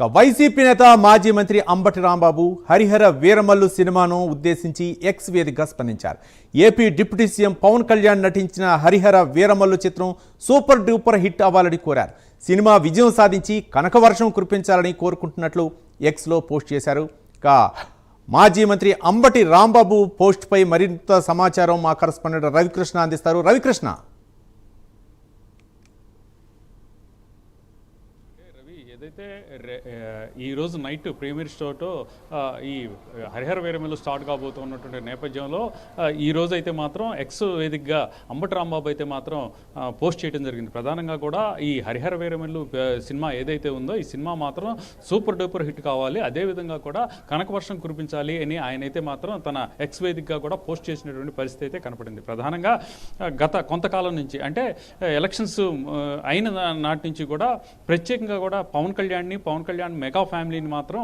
ఇక వైసీపీ నేత మాజీ మంత్రి అంబటి రాంబాబు హరిహర వీరమల్లు సినిమాను ఉద్దేశించి ఎక్స్ వేదికగా స్పందించారు. AP deputy CM Pawan Kalyan నటించిన హరిహర వీరమల్లు చిత్రం సూపర్ డూపర్ హిట్ అవ్వాలని కోరారు. సినిమా విజయం సాధించి కనకవర్షం కురిపించాలని కోరుకుంటున్నట్లు ఎక్స్లో పోస్ట్ చేశారు. ఇక మాజీ మంత్రి అంబటి రాంబాబు పోస్ట్పై మరింత సమాచారం మా కరస్పాండెంట్ రవికృష్ణ అందిస్తారు. రవికృష్ణ. ఏదైతే ఈరోజు ఈ రోజు నైట్ ప్రీమియర్ షోతో ఈ హరిహర వీరమిల్లు స్టార్ట్ కాబోతున్నటువంటి నేపథ్యంలో ఈరోజు ఈ రోజు అయితే మాత్రం ఎక్స్ వేదికగా అంబటి రాంబాబు అయితే మాత్రం పోస్ట్ చేయడం జరిగింది. ప్రధానంగా కూడా ఈ హరిహర వీరమిల్లు సినిమా ఏదైతే ఉందో ఈ సినిమా మాత్రం సూపర్ డూపర్ హిట్ కావాలి. అదేవిధంగా కూడా కనకవర్షం కురిపించాలి అని ఆయన అయితే మాత్రం తన ఎక్స్ వేదికగా కూడా పోస్ట్ చేసినటువంటి పరిస్థితి అయితే కనపడింది. ప్రధానంగా గత కొంతకాలం నుంచి అంటే ఎలక్షన్స్ అయిన నాటి నుంచి కూడా ప్రత్యేకంగా కూడా పవన్ కళ్యాణ్ని పవన్ కళ్యాణ్ మెగా ఫ్యామిలీని మాత్రం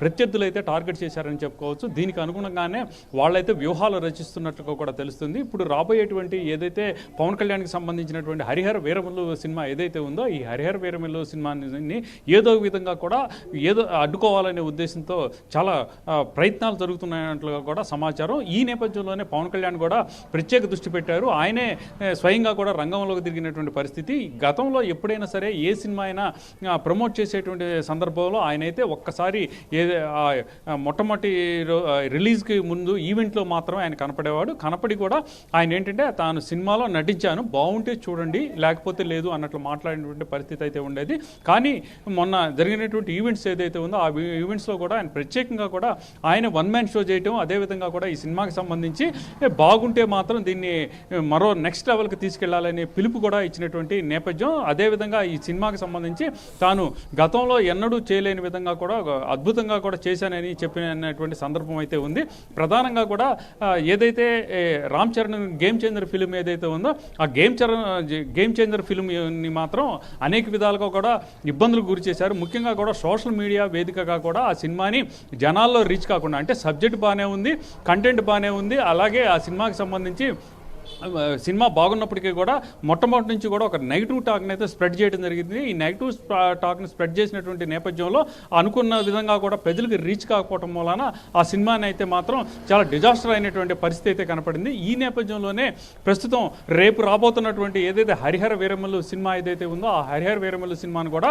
ప్రత్యర్థులు అయితే టార్గెట్ చేశారని చెప్పుకోవచ్చు. దీనికి అనుగుణంగానే వాళ్ళైతే వ్యూహాలు రచిస్తున్నట్టుగా కూడా తెలుస్తుంది. ఇప్పుడు రాబోయేటువంటి ఏదైతే పవన్ కళ్యాణ్కి సంబంధించినటువంటి హరిహర వీరమల్లు సినిమా ఏదైతే ఉందో ఈ హరిహర వీరములు సినిమాని ఏదో విధంగా కూడా ఏదో అడ్డుకోవాలనే ఉద్దేశంతో చాలా ప్రయత్నాలు జరుగుతున్నట్లుగా కూడా సమాచారం. ఈ నేపథ్యంలోనే పవన్ కళ్యాణ్ కూడా ప్రత్యేక దృష్టి పెట్టారు. ఆయనే స్వయంగా కూడా రంగంలోకి దిగినటువంటి పరిస్థితి. గతంలో ఎప్పుడైనా సరే ఏ సినిమా అయినా ప్రమోట్ ప్రమోట్ చేసేటువంటి సందర్భంలో ఆయన అయితే ఒక్కసారి ఏ మొట్టమొదటి రిలీజ్కి ముందు ఈవెంట్లో మాత్రమే ఆయన కనపడేవాడు. కనపడి కూడా ఆయన ఏంటంటే తాను సినిమాలో నటించాను బాగుంటే చూడండి లేకపోతే లేదు అన్నట్లు మాట్లాడినటువంటి పరిస్థితి అయితే ఉండేది. కానీ మొన్న జరిగినటువంటి ఈవెంట్స్ ఏదైతే ఉందో ఆ ఈవెంట్స్లో కూడా ఆయన ప్రత్యేకంగా కూడా ఆయన వన్ మ్యాన్ షో చేయటం అదేవిధంగా కూడా ఈ సినిమాకి సంబంధించి బాగుంటే మాత్రం దీన్ని మరో నెక్స్ట్ లెవెల్కి తీసుకెళ్ళాలనే పిలుపు కూడా ఇచ్చినటువంటి నేపథ్యం. అదేవిధంగా ఈ సినిమాకి సంబంధించి తాను గతంలో ఎన్నడూ చేయలేని విధంగా కూడా అద్భుతంగా కూడా చేశానని చెప్పినటువంటి సందర్భం అయితే ఉంది. ప్రధానంగా కూడా ఏదైతే Ram Charan Game Changer film ఏదైతే ఉందో ఆ గేమ్ చరణ్ గేమ్ చేంజర్ ఫిలింని మాత్రం అనేక విధాలుగా కూడా ఇబ్బందులకు గురి చేశారు. ముఖ్యంగా కూడా సోషల్ మీడియా వేదికగా కూడా ఆ సినిమాని జనాల్లో రీచ్ కాకుండా అంటే సబ్జెక్ట్ బాగానే ఉంది కంటెంట్ బాగానే ఉంది అలాగే ఆ సినిమాకి సంబంధించి సినిమా బాగున్నప్పటికీ కూడా మొట్టమొదటి నుంచి కూడా ఒక నెగిటివ్ టాక్ని అయితే స్ప్రెడ్ చేయడం జరిగింది. ఈ నెగిటివ్ టాక్ని స్ప్రెడ్ చేసినటువంటి నేపథ్యంలో అనుకున్న విధంగా కూడా ప్రజలకు రీచ్ కాకపోవడం వలన ఆ సినిమాని అయితే మాత్రం చాలా డిజాస్టర్ అయినటువంటి పరిస్థితి అయితే కనపడింది. ఈ నేపథ్యంలోనే ప్రస్తుతం రేపు రాబోతున్నటువంటి ఏదైతే హరిహర వీరమల్లు సినిమా ఏదైతే ఉందో ఆ హరిహర వీరమల్లు సినిమాను కూడా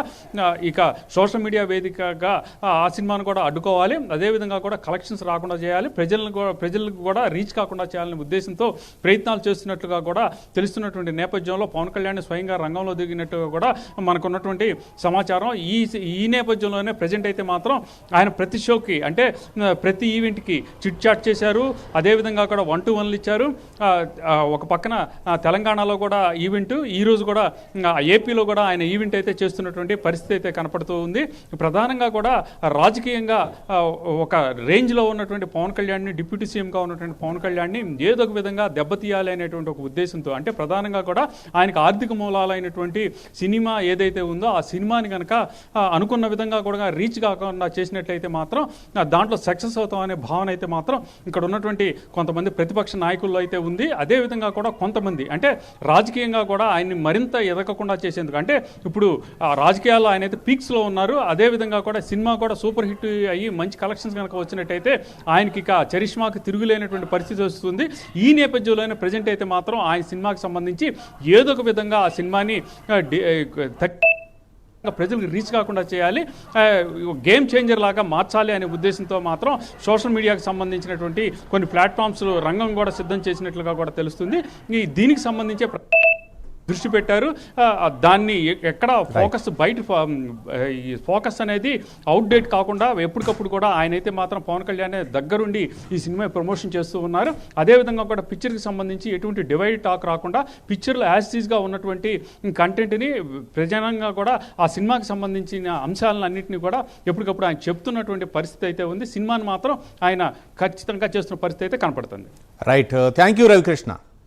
ఇక సోషల్ మీడియా వేదికగా ఆ ఆ సినిమాను కూడా అడ్డుకోవాలి. అదేవిధంగా కూడా కలెక్షన్స్ రాకుండా చేయాలి. ప్రజలను కూడా ప్రజలకు కూడా రీచ్ కాకుండా చేయాలనే ఉద్దేశంతో ప్రయత్నాలు చేస్తున్నట్లుగా కూడా తెలుస్తున్నటువంటి నేపథ్యంలో పవన్ కళ్యాణ్ స్వయంగా రంగంలో దిగినట్టుగా కూడా మనకున్నటువంటి సమాచారం. ఈ ఈ నేపథ్యంలోనే ప్రజెంట్ అయితే మాత్రం ఆయన ప్రతి షోకి అంటే ప్రతి ఈవెంట్కి చిట్ చాట్ చేశారు. అదేవిధంగా కూడా వన్ టు వన్లు ఇచ్చారు. ఒక పక్కన తెలంగాణలో కూడా ఈవెంట్ ఈ రోజు కూడా ఏపీలో కూడా ఆయన ఈవెంట్ అయితే చేస్తున్నటువంటి పరిస్థితి అయితే కనపడుతూ ఉంది. ప్రధానంగా కూడా రాజకీయంగా ఒక రేంజ్లో ఉన్నటువంటి పవన్ కళ్యాణ్ని డిప్యూటీ సీఎంగా ఉన్నటువంటి పవన్ కళ్యాణ్ని ఏదో ఒక విధంగా దెబ్బతీయాలి అనేటువంటి ఒక ఉద్దేశంతో అంటే ప్రధానంగా కూడా ఆయనకు ఆర్థిక మూలాలైనటువంటి సినిమా ఏదైతే ఉందో ఆ సినిమాని కనుక అనుకున్న విధంగా కూడా రీచ్ కాకుండా చేసినట్లయితే మాత్రం దాంట్లో సక్సెస్ అవుతాం అనే భావన అయితే మాత్రం ఇక్కడ ఉన్నటువంటి కొంతమంది ప్రతిపక్ష నాయకుల్లో అయితే ఉంది. అదేవిధంగా కూడా కొంతమంది అంటే రాజకీయంగా కూడా ఆయన్ని మరింత ఎదగకుండా చేసేందుకు అంటే ఇప్పుడు ఆ రాజకీయాల్లో ఆయన అయితే పీక్స్లో ఉన్నారు. అదేవిధంగా కూడా సినిమా కూడా సూపర్ హిట్ అయ్యి మంచి కలెక్షన్స్ కనుక వచ్చినట్టయితే ఆయనకి ఇక చరిష్మాకి తిరుగులేనటువంటి పరిస్థితి వస్తుంది. ఈ నేపథ్యంలోనే ప్రజెంట్ అయితే మాత్రం ఆయన సినిమాకి సంబంధించి ఏదో ఒక విధంగా ఆ సినిమాని ప్రజలకు రీచ్ కాకుండా చేయాలి. గేమ్ చేంజర్ లాగా మార్చాలి అనే ఉద్దేశంతో మాత్రం సోషల్ మీడియాకు సంబంధించినటువంటి కొన్ని ప్లాట్ఫామ్స్ రంగం కూడా సిద్ధం చేసినట్లుగా కూడా తెలుస్తుంది. ఈ దీనికి సంబంధించే దృష్టి పెట్టారు. దాన్ని ఎక్కడ ఫోకస్ బయట ఫోకస్ అనేది అవుట్డేట్ కాకుండా ఎప్పటికప్పుడు కూడా ఆయన అయితే మాత్రం పవన్ కళ్యాణ్ దగ్గరుండి ఈ సినిమా ప్రమోషన్ చేస్తూ ఉన్నారు. అదేవిధంగా కూడా పిక్చర్కి సంబంధించి ఎటువంటి డివైడ్ టాక్ రాకుండా పిక్చర్లో యాజ్గా ఉన్నటువంటి కంటెంట్ని ప్రధానంగా కూడా ఆ సినిమాకి సంబంధించిన అంశాలను అన్నింటినీ కూడా ఎప్పటికప్పుడు ఆయన చెప్తున్నటువంటి పరిస్థితి అయితే ఉంది. సినిమాని మాత్రం ఆయన ఖచ్చితంగా చేస్తున్న పరిస్థితి అయితే కనపడుతుంది. Right thank you Ravikrishna.